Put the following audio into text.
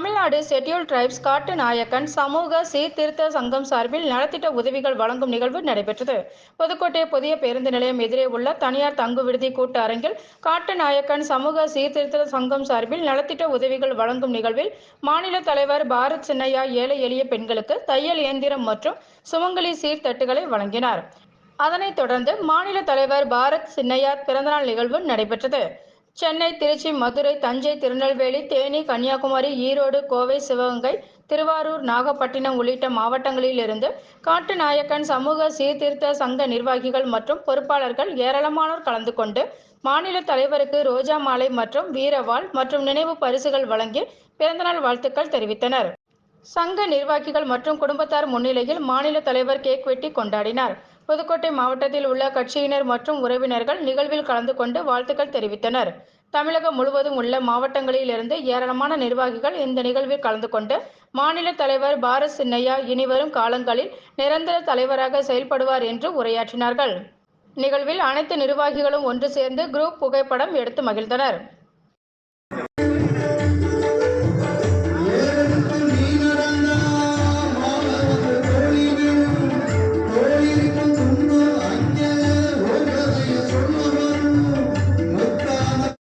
Tamil Nadu schedule tribes காட்டு நாயக்கன் சமூக சீர்திருத்த சங்கம் சார்பில் நலத்திட்ட உதவிகள் வழங்கும் நிகழ்வு நடைபெற்றது. புதுக்கோட்டை புதிய பேருந்து நிலையம் எதிரே உள்ள தனியார் தங்கு விடுதி கூட்ட அரங்கில் காட்டு நாயக்கன் சமூக சீர்திருத்த சங்கம் சார்பில் நலத்திட்ட உதவிகள் வழங்கும் நிகழ்வில் மாநில தலைவர் பாரத் சின்னையா ஏழை எளிய பெண்களுக்கு தையல் இயந்திரம் மற்றும் சுமங்கலி சீர்தட்டுகளை வழங்கினார். அதனைத் தொடர்ந்து மாநில தலைவர் பாரத் சின்னையா பிறந்தநாள் நிகழ்வு நடைபெற்றது. சென்னை திருச்சி மதுரை தஞ்சை திருநெல்வேலி தேனி கன்னியாகுமரி ஈரோடு கோவை சிவகங்கை திருவாரூர் நாகப்பட்டினம் உள்ளிட்ட மாவட்டங்களிலிருந்து காட்டு நாயக்கன் சமூக சீர்திருத்த சங்க நிர்வாகிகள் மற்றும் பொறுப்பாளர்கள் ஏராளமானோர் கலந்து கொண்டு மாநில தலைவருக்கு ரோஜா மாலை மற்றும் வீரவாள் மற்றும் நினைவு பரிசுகள் வழங்கி பிறந்தநாள் வாழ்த்துக்கள் தெரிவித்தனர். சங்க நிர்வாகிகள் மற்றும் குடும்பத்தார் முன்னிலையில் மாநில தலைவர் கேக் வெட்டி கொண்டாடினார். புதுக்கோட்டை மாவட்டத்தில் உள்ள கட்சியினர் மற்றும் உறவினர்கள் நிகழ்வில் கலந்து கொண்டு வாழ்த்துக்கள் தெரிவித்தனர். தமிழகம் முழுவதும் உள்ள மாவட்டங்களிலிருந்து ஏராளமான நிர்வாகிகள் இந்த நிகழ்வில் கலந்து கொண்டு மாநில தலைவர் பாரத் சின்னையா இனிவரும் காலங்களில் நிரந்தர தலைவராக செயல்படுவார் என்று உரையாற்றினார்கள். நிகழ்வில் அனைத்து நிர்வாகிகளும் ஒன்று சேர்ந்து குரூப் புகைப்படம் எடுத்து மகிழ்ந்தனர்.